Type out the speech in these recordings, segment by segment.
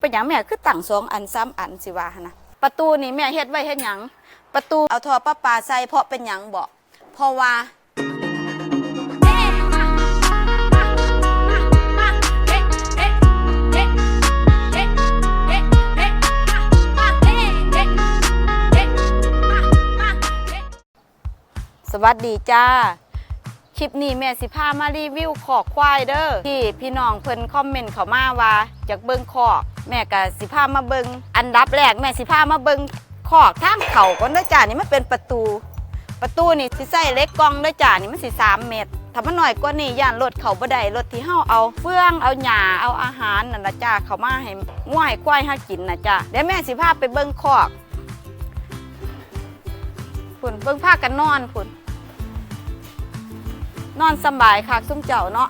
เป็นหยังแม่คือตั้งสองอันซ้ำอันสิว่าหั่นนะประตูนี่แม่เฮ็ดไว้เฮ็ดหยังประตูเอาท่อประปาใส่เพราะเป็นหยังบ่เพราะว่า สวัสดีจ้า คลิปนี้แม่สิพามารีวิวขอกควายเด้อที่พี่น้องเพิ่นคอมเมนต์เข้ามาว่าอยากเบิ่งขอก แม่ก็สิพามาเบิงอันดับแรกแม่สิพามาเบิงขอกทางเขาก่อนเด้อจ้านี่มันเป็นประตู ประตูนี่สิใส่เล็กกล่องเด้อจ้านี่มันสิ3เมตรถ้ามันน้อยกว่านี้ย่านรถเขาบ่ได้รถที่เฮาเอาเฟืองเอาหญ้าเอาอาหารนั่นล่ะจ้าเขามาให้ง่วยควายหากินนะจ้าเดี๋ยวแม่สิพาไปเบิงขอกพุ่นเบิ่งพากันนอนพุ่นนอนสบายค่ะซุ้มเจ้าเนาะ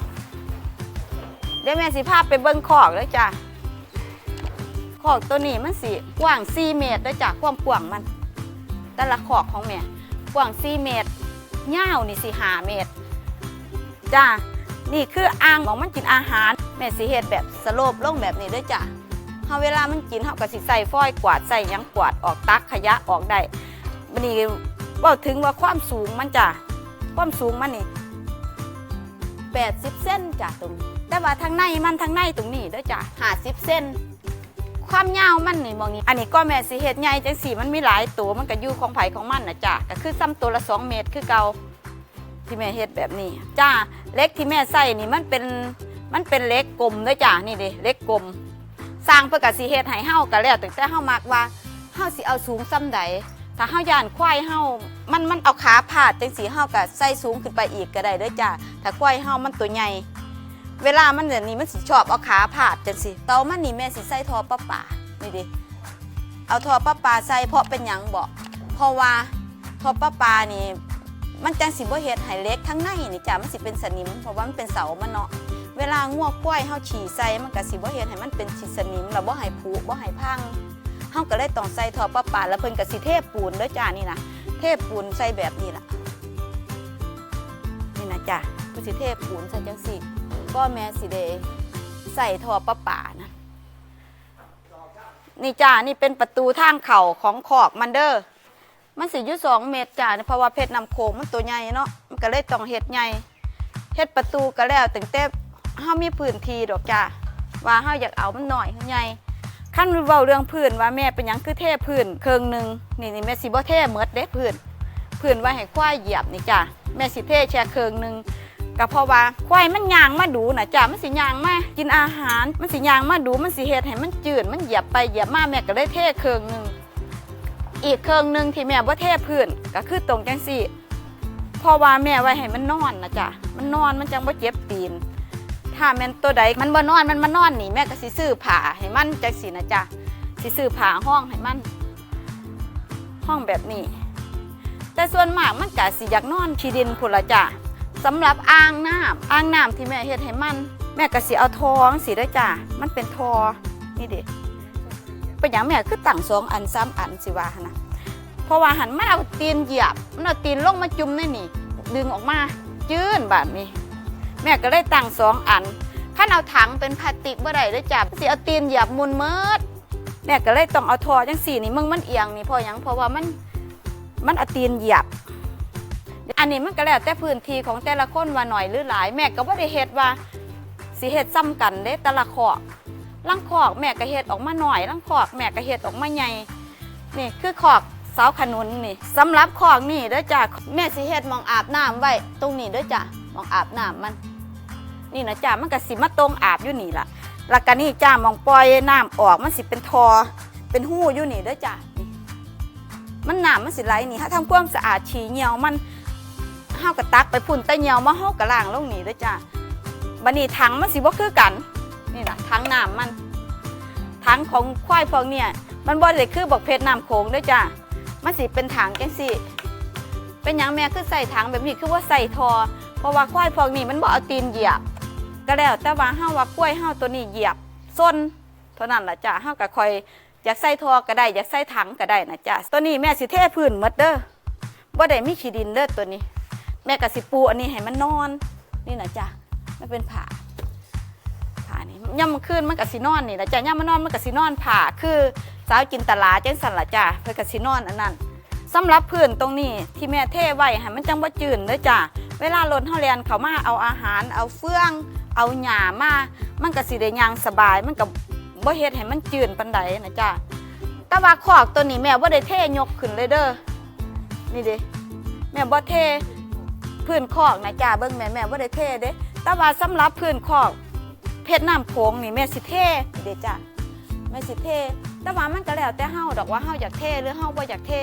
เดี๋ยวแม่สิพาไปเบิ้งคอกเลยจ้ะ คอกตัวนี้มันสิกว้าง 4 เมตรเลยจ้ะความกว้างมัน แต่ละคอกของแม่กว้าง 4 เมตรยาวนี่สิ5เมตรจ้ะนี่คืออ่างของมันกินอาหาร แม่สิเฮ็ดแบบสโลปลงแบบนี้ด้วยจ้ะเฮาเวลามันกินเฮาก็สิใส่ฟอยกวาดใส่ยังกวาดออกตักขยะออกได้บัดนี้เว้าถึงว่าความสูงมันจ้ะความสูงมันนี่80เส้นจ้ะตรงนี้แต่ว่าทางในมันทางในตรงนี้ด้อจ้ะ50เส้น ความยาวมันนี่มองนี้ อันนี้ก็แม่สิเฮ็ดใหญ่จังสีมันมีหลายตัวมันก็อยู่ของไผ่ของมันนะจ้ะก็คือซ้ำตัวละ 2 เมตรคือเกาที่แม่เฮ็ดแบบนี้จ้าเล็กที่แม่ใส่นี่มันเป็นมันเป็นเล็กกลมด้อจ้ะนี่เด้เล็กกลม สร้างเพื่อกสิเฮ็ดให้เฮาก็แล้วแต่แต่เฮามักว่าเฮาสิเอาสูงซ้ำใดถ้าเฮาย่านควายเฮามันมันเอาขาพาดจังสีเฮาก็ใส่สูงขึ้นไปอีกก็ได้เด้อจ้ะถ้าควายเฮามันตัวใหญ่ เวลามันเดี๋ยวนี้มันสิชอบเอาขาพาดจังสิเตามันนี่แม่สิใส่ทอปลาป่านี่ดิเอาทอปลาป่าใส่เพราะเป็นหยังบอกเพราะว่าทอปลาป่านี่มันจังสิบ่เฮ็ดให้เล็กทั้งในนี่จ้ะมันสิเป็นสนิม เพราะว่ามันเป็นเสามันเนาะเวลางัวควยเฮาฉี่ใส่มันก็สิบ่เฮ็ดให้มันเป็นฉี่สนิมแล้วบ่ให้ผุบ่ให้พังเฮาก็เลยต้องใส่ทอปลาป่าแล้วเพิ่นก็สิเทปูนเด้อจ้านี่นะเทปูนใส่แบบนี้ล่ะนี่นะจ้ะกูสิเทปูนใส่จังสิ ก็แม่สิเดใส่ทอปลาป่านะนี่จ้านี่เป็นประตูทางเข่าของขอกมันเด้อมันสิอยู่สองเมตรจ้าเพราะว่าเพชรนำโขงมันตัวใหญ่เนาะมันก็เลยต้องเฮ็ดใหญ่เฮ็ดประตูก็แล้วตั้งแต่เฮามีพื้นที่ดอกจ้าว่าเฮาอยากเอามันหน่อยใหญ่ขั้นเว้าเรื่องพื้นว่าแม่เป็นยังคือเทพื้นเครื่องหนึ่งนี่นี่แม่สิบ่เทหมดเด้พื้นพื้นไว้ให้ควายเหยียบนี่จ้ะแม่สิเทแช่เครื่องหนึ่ง ก็เพราะว่าควายมันยางมาดูนะจ้ะมันสิยางมากินอาหาร มันสิยางมาดูมันสิเฮ็ดให้มันจืดมันเหยียบไปเหยียบมาแม่ก็เลยเทเครื่องหนึ่งอีกเครื่องหนึ่งที่แม่บ่าเทพื้นก็คือตรงจังซี่เพราะว่าแม่ไว้ให้มันนอนนะจ้ะมันนอนมันจังบ่าเจ็บตีน ถ้าแม่นตัวใดมันบ่นอนมันมานอนนี่แม่ก็สิซื้อผ้าให้มันจังซี่นะจ้ะสิซื้อผ้าห้องให้มัน ห้องแบบนี้ แต่ส่วนมากมันกะสิอยากนอนขี้ดินพุ่นละจ้ะ สำหรับอ่างน้ำอ่างน้ำที่แม่เฮ็ดให้มัน แม่ก็สิเอาทองสิได้อจ้ะมันเป็นทอนี่เด็เป็นอย่างแม่คือตั้งสองอันซ้ำอันสิว่าหั่นนะเพราะว่าหันมันเอาตีนเหยียบมันเอาตีนลงมาจุ่มในนี่ ดึงออกมาจื้นบาดนี้ แม่ก็เลยตั้งสองอันขั้นเอาถังเป็นพลาสติกบ่ได้เลยจ้ะสิเอาตีนเหยียบมุนเมิดแม่ก็เลยต้องเอาทอจังสี่นี่มึงมันเอียงนี่พราะหยังเพราะว่ามันมันเอาตีนเหยียบ อันนี้มันก็แล้วแต่พื้นที่ของแต่ละคนว่าหน่อยหรือหลาย แม่ก็บ่ได้เฮ็ดว่าสิเฮ็ดซ้ำกันเด้แต่ละขอกลังขอกแม่ก็เฮ็ดออกมาหน่อยลังขอกแม่ก็เฮ็ดออกมาใหญ่นี่คือขอกเสาขนุนนี่สำหรับขอกนี่เด้อจ้ะแม่สิเฮ็ดมองอาบน้ำไว้ตรงนี้เด้อจ้ะมองอาบน้ำมัน นี่นะจ้ะมันก็สิมาตรงอาบอยู่นี่ล่ะแล้วก็นี่จ้ะหมองปล่อยน้ำออกมันสิเป็นทอ เป็นหู้อยู่นี่เด้อจ้ะนี่มันหนามมันสิไหลนี่ถ้าทำความสะอาดฉีเหี่ยวมัน เฮากระตักไปพุ่นต่เหี่ยวมาเฮากระล่างลงนี่เด้จ้ะบัดนี้ถังมันสิบ่คือกัน นี่ล่ะถังน้ำมันถังของควายพวกเนี่ย มันบ่ได้คือบอกเพชรน้ำโขงเด้จ้ะมันสิเป็นถังจังซี่เป็นหยังแม่คือใส่ถังแบบนี้คือว่าใส่ทอ เพราะว่าควายพวกนี้มันบ่เอาตีนเหยียบ ก็แล้วแต่ว่าเฮาว่าควยเฮาตัวนี้เหยียบส้นเท่านั้นล่ะจ้ะเฮาก็คอยอยากใส่ทอก็ได้อยากใส่ถังก็ได้นะจ๊ะตัวนี้แม่สิเทพื้นหมดเด้อบ่ได้มีขี้ดินเด้อตัวนี้ แม่ก็สิปูอันนี้ให้มันนอน นี่นะจ๊ะไม่เป็นผ้าผ้านี่ย่ำคืนมันก็สินอนนี่แหละจ้ะย่ำมานนอนมันก็สินอนผ่าคือสาวจินตลาเจังสันละจ้ะเพื่อก็สินอนอันนั้นสำหรับพื้นตรงนี้ที่แม่เทไว้ให้มันจังบ่จืดเด้อจ้ะเวลารถเฮาเรียนเขามาเอาอาหาร เอาเฟื่อง เอาหญ้ามามันก็สิได้ย่างสบาย มันก็บ่เฮ็ดให้มันจืดปานใดนะจ้ะแต่ว่าคอกตัวนี้แม่บ่ได้เทยกขึ้นเลยเด้อนี่เด้แม่บ่เท พื้นคอกนะจ้ะเบิ่งแม่แม่บ่าได้เทเด้แต่ว่าสำหรับพื้นคอก เพชรน้ำโขงนี่แม่สิเท่เด้จ้ะแม่สิเท่แต่ว่ามันก็แล้วแต่เฮาดอกว่าเฮาอยากเท่หรือเฮาบ่อยากเท่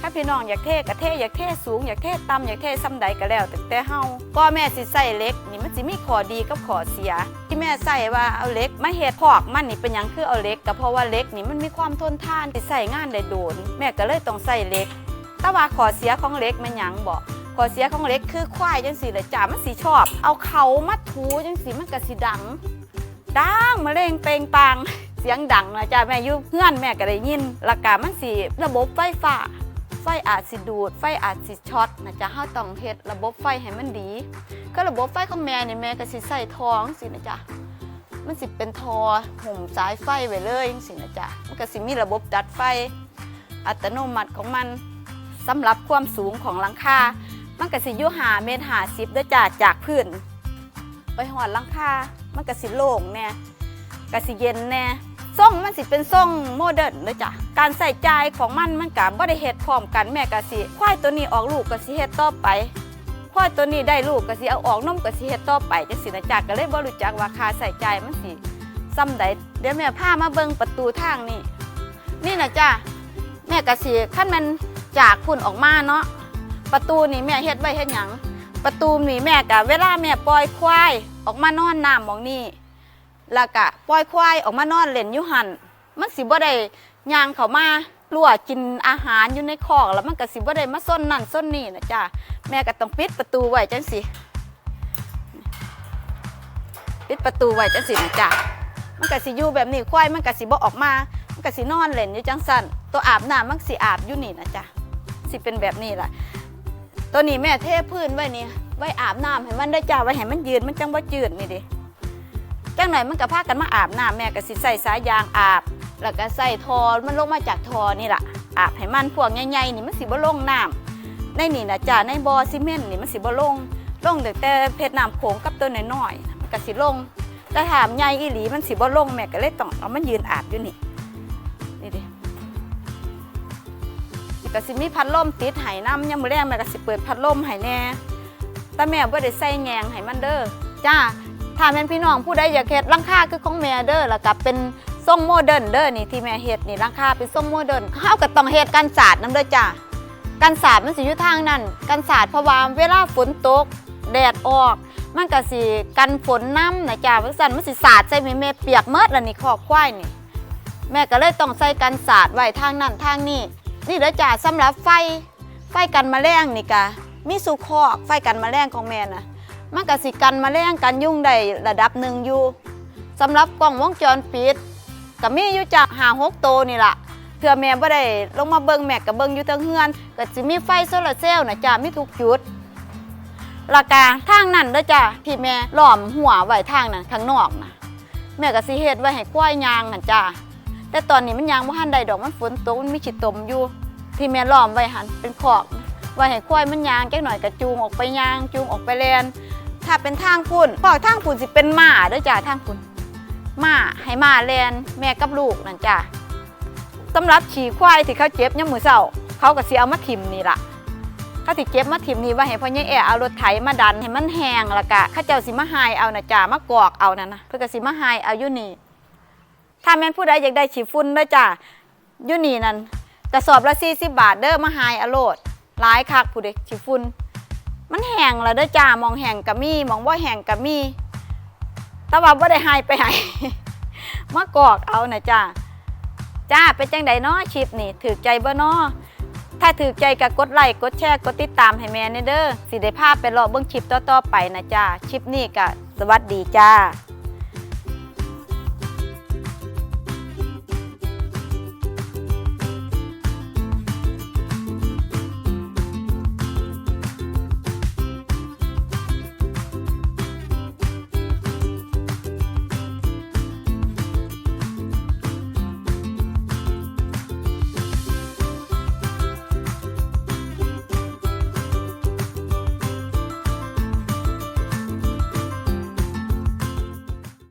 ถ้าพี่น้องอยากเท่ก็เท่อยากเท่สูงอยากเท่ต่ำอยากเท่ซ้ำใดก็แล้ว แต่แต่เฮาก็แม่สิใส่เล็กนี่มันสิมีข้อดีกับข้อเสีย ที่แม่ใส่ว่าเอาเล็กมาเฮ็ดพอกมันนี่เป็นหยังคือเอาเล็กก็เพราะว่าเล็กนี่มันมีความทนทานที่ใส่งานได้โดน แม่ก็เลยต้องใส่เล็กแต่ว่าข้อเสียของเล็กมันหยังบ่ ข้อเสียของเหล็กคือควายจังซี่แหละจ้ะมันสิชอบ เอาเขามาถูจังซี่มันก็สิดัง ดังมะเร็งเปลงปางเสียงดังนะจ้าแม่ยุเพื่อนแม่ก็ได้ยินหลักการมันสิระบบไฟฟ้าไฟอาจสิดูด ไฟอาจสิช็อตนะจ๊ะเฮาต้องเฮ็ดระบบไฟให้มันดี ก็ระบบไฟของแม่นี่แม่ก็สิใส่ทองสินะจ๊ะมันสิเป็นทอห่มสายไฟไว้เลยสินะจ๊ะมันก็สิมีระบบดัดไฟ อัตโนมัติของมันสำหรับความสูงของหลังคา มันก็สิอยู่หาเมตรหาสิบด้วยจ้ะจากพื้นไปหอดลังคา มันก็สิโล่งแน่ก็สิเย็นแน่ส่งมันสิเป็นส่งโมเดิร์นเลยจ้ะ การใส่ใจของมันมันก็บ่ได้เฮ็ดพร้อมกันแม่ก็สิควายตัวนี้ออกลูกก็สิเฮ็ดต่อไปควายตัวนี้ได้ลูกก็สิเอาออกนมก็สิเฮ็ดต่อไปจังซี่นะจ๊ะก็เลยบ่รู้จักว่าคาใส่ใจมันสิซ้ำใดเดี๋ยวแม่พามาเบิ่งประตูทางนี่นี่นะจ้ะแม่ก็สิคันมันจากพุ่นออกมาเนาะ ประตูนี่แม่เฮ็ดไว้เฮ็ดหยังประตูนี่แม่กะเวลาแม่ปล่อยควายออกมานอนน้ำมองนี่แล้วกะปล่อยควายออกมานอนเล่นอยู่หันมันสิบ่ได้ย่างเขามารั่วกินอาหารอยู่ในคอกแล้วมันก็สิบ่ได้มาส้นนั่นส้นนี่นะจ้ะแม่ก็ต้องปิดประตูไว้จังสิปิดประตูไว้จังสินะจ้ะมันก็สิอยู่แบบนี้ควายมันก็สิบ่ออกมา มันก็สินอนเล่นอยู่จังสั่นตัวอาบน้ำมันสิอาบอยู่นี่นะจ้ะสิเป็นแบบนี้แหละ ตัวนี้แม่เทพื้นไว้นี่ไว้อาบน้ำให้มันได้จ้าไว้ให้มันยืนมันจังว่าจืดนี่ดิจังไหนมันก็พากันมาอาบน้ำแม่ก็สิใส่สายยางอาบ แล้วก็ใส่ทอมันลงมาจากทอนี่แหละอาบให้มันพวกใหญ่ๆนี่มันสิบ่ลงน้ำในนี่นะจ้าในบอ่อซีเมนต์นี่มันสิบ่ลงลงแต่แต่เพชรน้ำโขงกับตัวน้อยๆมันก็สิลงแต่ถามใหญ่อีหลีมันสิบ่ลงแม่ก็เลยต้องเอามันยืนอาบอยู่นี่ ก็สิมีพัดลมติดให้น้ำยามมื้อแรงแม่ก็สิเปิดพัดลมให้แน่แต่แม่บ่ได้ใส่แยงให้มันเด้อจ้าถ้าแม่นพี่น้องผู้ใดอยากเฮ็ดลังคาคือของแม่เด้อแล้วก็เป็นทรงโมเดิร์นเด้อนี่ที่แม่เฮ็ดนี่ลังคาเป็นทรงโมเดิร์นเฮาก็ต้องเฮ็ดกันศาสตร์นํเด้อจ้ากันศาสตร์มันสิอยู่ทางนั้นกันศาสตร์เพราะว่าเวลาฝนตกแดดออก มันก็สิกันฝนน้ำนะจ้าเพราะฉะนั้นมันสิสาดใส่แม่แม่เปียกเมิดแล้วนี่คอควายนี่ แม่ก็เลยต้องใส่กันศาสตร์ไว้ทางนั้นทางนี้ นี่เด้อจ้าสำหรับไฟไฟกันมแมลงนี่กะมีสุคอกไฟกันมแมลงของแม่นะมันก็สิกันแมลงกันยุ่งได้ระดับหนึ่งอยู่สำหรับกล้องวงจรปิดก็มีอยู่จากหาหกโตนี่ล่ะเพื่อแม่บ่ได้ลงมาเบิ่งแม่ก็เบิ่งอยู่ทั้งเฮือนก็สิมีไฟโซลาร์เซลล์นะจ้ามีทุกจุดราคาทางนั้นเด้อจ้าที่แม่ล้อมหัวไว้ทางนั้นข้างนอกนะแม่ก็สิเฮ็ดไว้ให้ควยยางหั่นจ้า แต่ตอนนี้มันยังบ่ทันได้ดอกมันฝนตกมันมีขีดตมอยู่ ที่แม่ล้อมไว้หันเป็นขอกไว้ให้ควายมันยางจักหน่อยกระจูงออกไปยางจูงออกไปแลนถ้าเป็นทางพุ่นขอกทางพุ่นสิเป็นหมาเด้อจ้าทางพุ่นหมาให้หมาแลนแม่กับลูกนั่นจ้าสำหรับฉี่ควายที่เขาเจ็บยามมื้อเช้าเขาก็สิเอามาถิ่มนี่ล่ะเขาสิเก็บมาถิ่มนี่ไว้ให้พ่อใหญ่แอเอารถไถมาดันให้มันแห้งล้วก็เขาเจ้าสิมาหายเอานะจ้ามากอกเอานั่นนะเพิ่นก็สิมาหายเอาอยู่นี่ ถ้าแม่นผู้ใดอยากได้ฉีดฝุ่นเด้อจ้าอยูนี่นั่นกระสอบละ40บาทเด้อมาหายอโลดหลายคักผู้ใดฉีดฝุ่นมันแห้งแล้วเด้อจ้ามองแห้งก็มีมองบ่แห้งก็มีแต่ว่าบ่ได้หายไปไหนมากอกเอานะจ้าจ้าเป็นจังใดเนาะคลิปนี่ถือใจบ่เนาะถ้าถือใจก็กดไลค์กดแชร์กดติดตามให้แม่เด้อสิได้พาพไปรอเบิ่งคลิปต่อๆไปนะจ้าคลิปนี้ก็สวัสดีจ้า